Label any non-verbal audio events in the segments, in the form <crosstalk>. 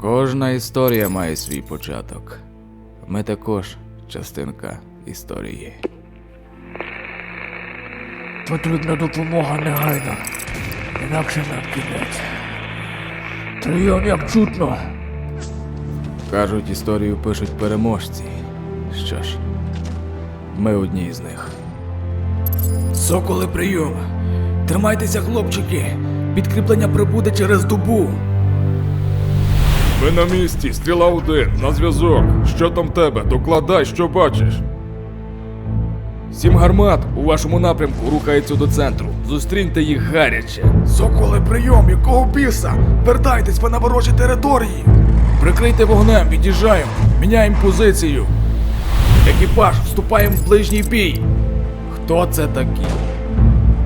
Кожна історія має свій початок. Ми також частинка історії. Потрібна допомога негайно. Інакше нам кінець. Трильйон як чутно. Кажуть, історію пишуть переможці. Що ж, ми одні з них. Соколи прийом. Тримайтеся, хлопчики. Підкріплення прибуде через добу. Ми на місці, стріла один, на зв'язок. Що там тебе? Докладай, що бачиш. Сім гармат у вашому напрямку рухаються до центру. Зустріньте їх гаряче. Соколи прийом, якого біса? Вертайтесь ви на ворожі території. Прикрийте вогнем, від'їжджаємо. Міняємо позицію. Екіпаж, вступаємо в ближній бій. Хто це такі?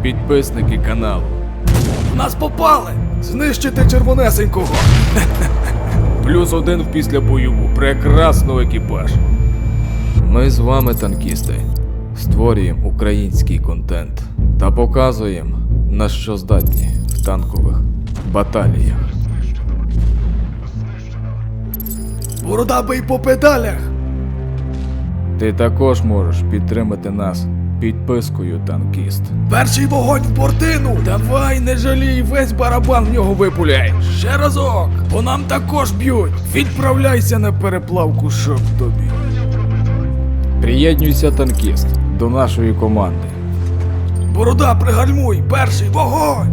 Підписники каналу. Нас попали! Знищити червонесенького! <laughs> Плюс один в післябойову. Прекрасно екіпаж. Ми з вами, танкісти, створюємо український контент та показуємо, на що здатні в танкових баталіях. Борода бий по педалях! Ти також можеш підтримати нас підпискою танкіст. Перший вогонь в бортину! Давай, не жалій, весь барабан в нього випуляй. Ще разок! По нам також б'ють! Відправляйся на переплавку, щоб тобі. Приєднуйся, танкіст, до нашої команди. Борода, пригальмуй! Перший вогонь!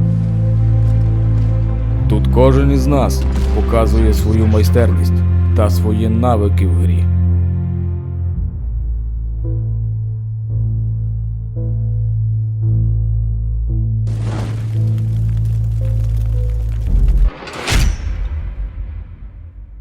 Тут кожен із нас показує свою майстерність та свої навики в грі.